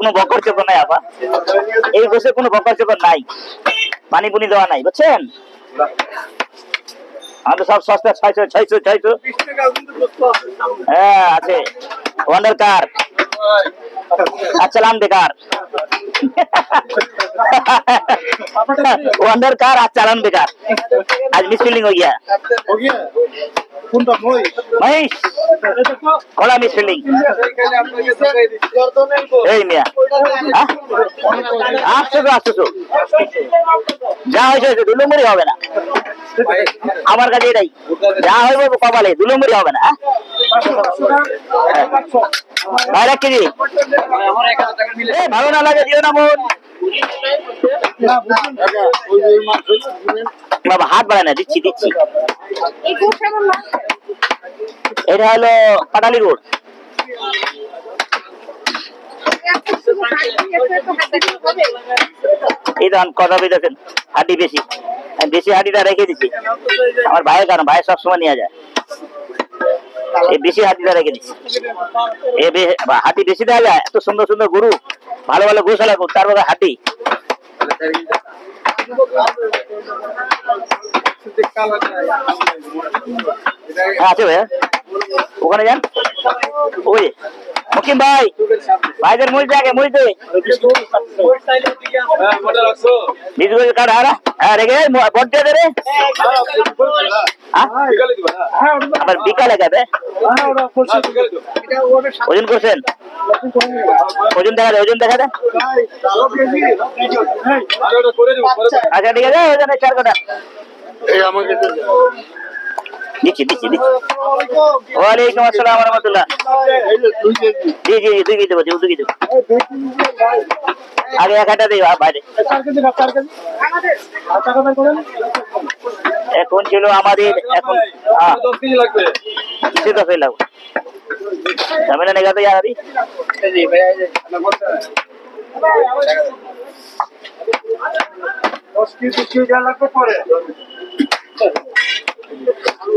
কোনো বকর চোপড় নাই আবার এই বসে কোনো বকর চোপড় নাই। পানি পুনি দেওয়া নাই, বুঝছেন? আমি সব সস্তা, ছয়শো ছয়শো ছয়শো। হ্যাঁ আছে। ওয়ান্ডার কার আচ্ছালাম বেকার। ওয়ান্ডার কার আর চালান বেকার। আজ মিসফিলিং হয়ে মহেশ কলা মিছিলিং এই মিয়া আসছো তো আসছো যা হয়েছে দুলুমুরি হবে না আমার কাছে এটাই যা হয়ে হইব কপালে দুলুমুরি হবে না ভাই ভাইরা কেজি ভালো না লাগে দিও না মন বাবা, হাত বাড়ায় না, দিচ্ছি দিচ্ছি। এটা হলো পাটালি রোড। এই দাম কথা বলতেছেন, হাড্ডি বেশি। আমি বেশি হাড্ডিটা রেখে দিচ্ছি। আমার ভাইয়ের কারণ, ভাই সবসময় নিয়ে যায়। এই বেশি হাড্ডিটা রেখে দিচ্ছি। এ বা বেশি দেওয়া যায়, এত সুন্দর সুন্দর গরু, ভালো ভালো গোশালা গরু, তার মধ্যে হাড্ডি। হ্যাঁ আছে ভাইয়া। ওখানে যান। ওই। মুকিম ভাই, ভাইদের মুড়ি দেখে মুড়ি দে। বিশ গজ হারা। হ্যাঁ রেখে বট দিয়ে দে হ্যাঁ? আবার বিকালে যাবে। ওজন করছেন? ওজন দেখা দে, ওজন দেখা দে। আচ্ছা ঠিক আছে ওজনে চার কাটা। দিচ্ছি দিচ্ছি দিচ্ছি ওয়ালাইকুম আসসালাম রহমতুল্লাহ। জি জি আগে বাইরে। এখন ছিল আমাদের, এখন লাগবে ঝামেলা নেই, গাতে যাবি দশ কেজি কেজি লাগবে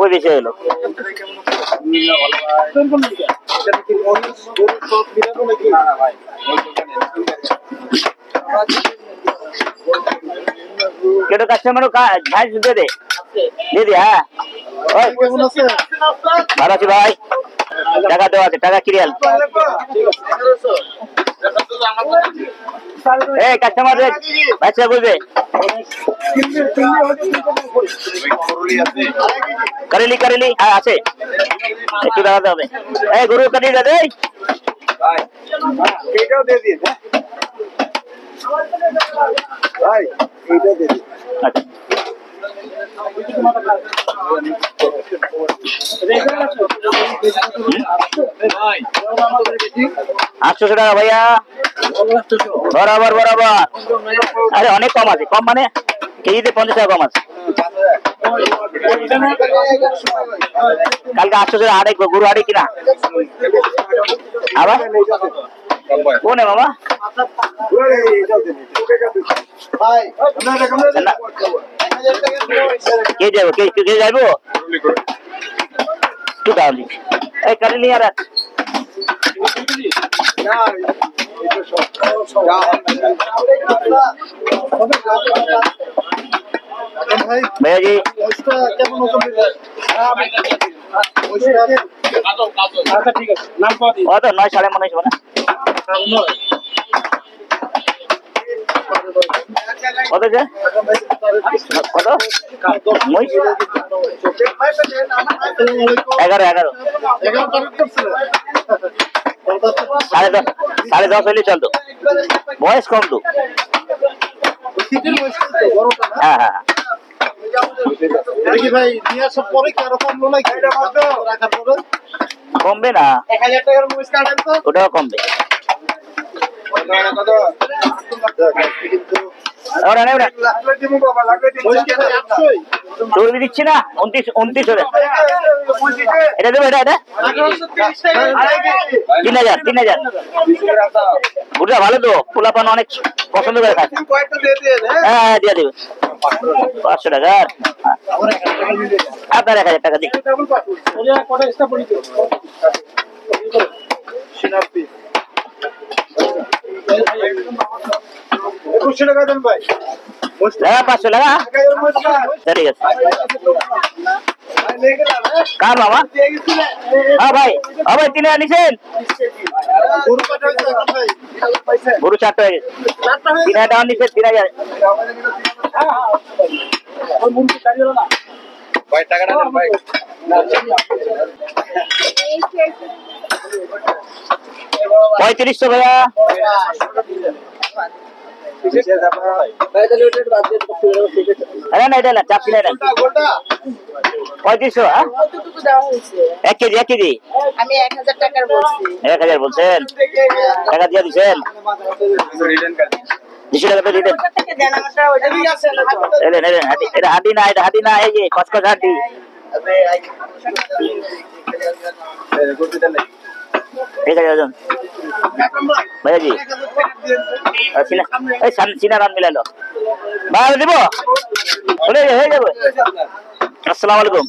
ওই বেশি হলো কেটো কাস্টমারও ঝাঁস দে দে। দে দে হ্যাঁ। ভালো আছি ভাই। টাকা দেওয়া আছে টাকা ক্লিয়ার এই কাস্টমার বাচ্চা বুঝবে করেলি করেলি হ্যাঁ আছে। একটু দাঁড়াতে হবে। এই গরু কাটি দে দে এইটাও দিয়ে দিন? ভাই এইটাও দিয়ে দিন আচ্ছা। আটশোশো টাকা ভাইয়া। বরাবর বরাবর। আরে অনেক কম আছে। কম মানে কেজিতে পঞ্চাশ টাকা কম আছে। কালকে আটশোশো আড়ে গরু আড়ে কিনা? আবার? কোনে মামা। কে যাব? কে কে যাব টু তাহলে এই কালি নিয়ে আর ভাইয়া জি আচ্ছা ঠিক আছে। নাম কত? নয় সাড়ে মনে হয় কত যে কত? মই? এগারো এগারো। সাড়ে দশ সাড়ে দশ হইলে চলতো। বয়স কম তো। হ্যাঁ হ্যাঁ পরে কমবে না। তো? ওটাও কমবে। দিচ্ছি না, উনত্রিশ এটা দেবো, এটা এটা। তিন হাজার তিন হাজার। ভালো তো, পোলাপান অনেক পছন্দ করে দিয়ে হ্যাঁ হ্যাঁ দিয়ে দেবে। পাঁচশো টাকা। আপনার এক হাজার টাকা দিই কটা এক্সট্রা পড়ি তো সিনাপি একুশশো টাকা দেন ভাই। হ্যাঁ পাঁচশো টাকা। হ্যাঁ, ঠিক আছে। কার বাবা? হ্যাঁ ভাই। হ্যাঁ ভাই তিন হাজার নিছেন গরু চারটা হয়ে গেছে। তিন হাজার টাকা নিছেন তিন হাজার ভাই টাকাটা দেন ভাই। পঁয়ত্রিশশো ভাইয়া। না এটা না এটা। পঁয়ত্রিশশো হ্যাঁ? এক কেজি এক কেজি? আমি এক হাজার টাকার বলছি। এক হাজার বলছেন? টাকা দিয়ে দিচ্ছেন? না হাঁটি এটা হাঁটি না এটা হাঁটি না এই যে কসকস হাঁটি ঠিক আছে একজন ভাইয়া জি আর সিনা এই সান- সিনা রান মিলালো। ভাই দিব? হয়ে যাবে। আসসালামু আলাইকুম।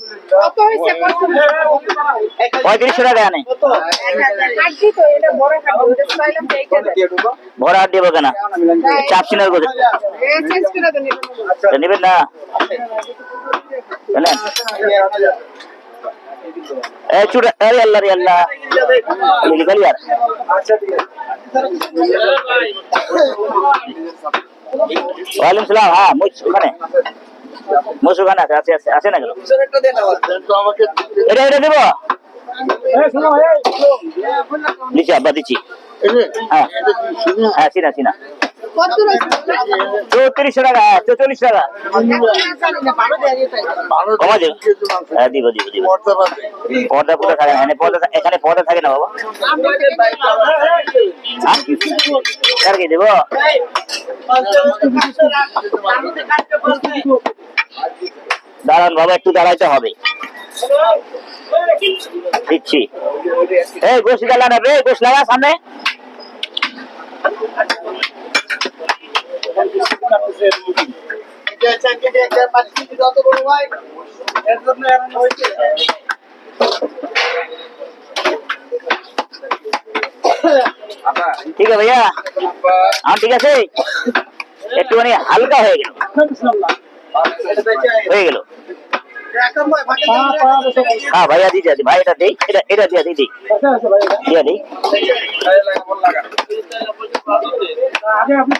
পঁয়ত্রিশশো টাকা আনে। ভরা হাট দিব কেনা? চাপ সিনার করে নেবেন না? এ চুড়া আরে আল্লাহ রে আল্লাহ। লিলি গালি আর। ওয়ালাইকুম সালাম মুছ ওখানে মুছ ওখানে আছে আছে আছে না গেল এটা এটা আব্বা দিচ্ছি। হ্যাঁ হ্যাঁ চিনা? চৌত্রিশশো টাকা চৌচল্লিশ টাকা। কমা হ্যাঁ দিব দিব দিব। পর্দা পুরো থাকে এখানে পর্দা এখানে পর্দা থাকে না বাবা? আর কি? দেবো? দাঁড়ান বাবা, একটু দাঁড়াইতে হবে। দিচ্ছি। এই গোস লাগা না রে গোস লাগা সামনে। ঠিক আছে ভাইয়া। হ্যাঁ ঠিক আছে? একটুখানি হালকা হয়ে গেল। হয়ে গেল। হ্যাঁ ভাইয়া দিদি দিদি ভাই, এটা দেই, এটা এটা দিয়া দিদি দিয়া দিই। আগে আপনি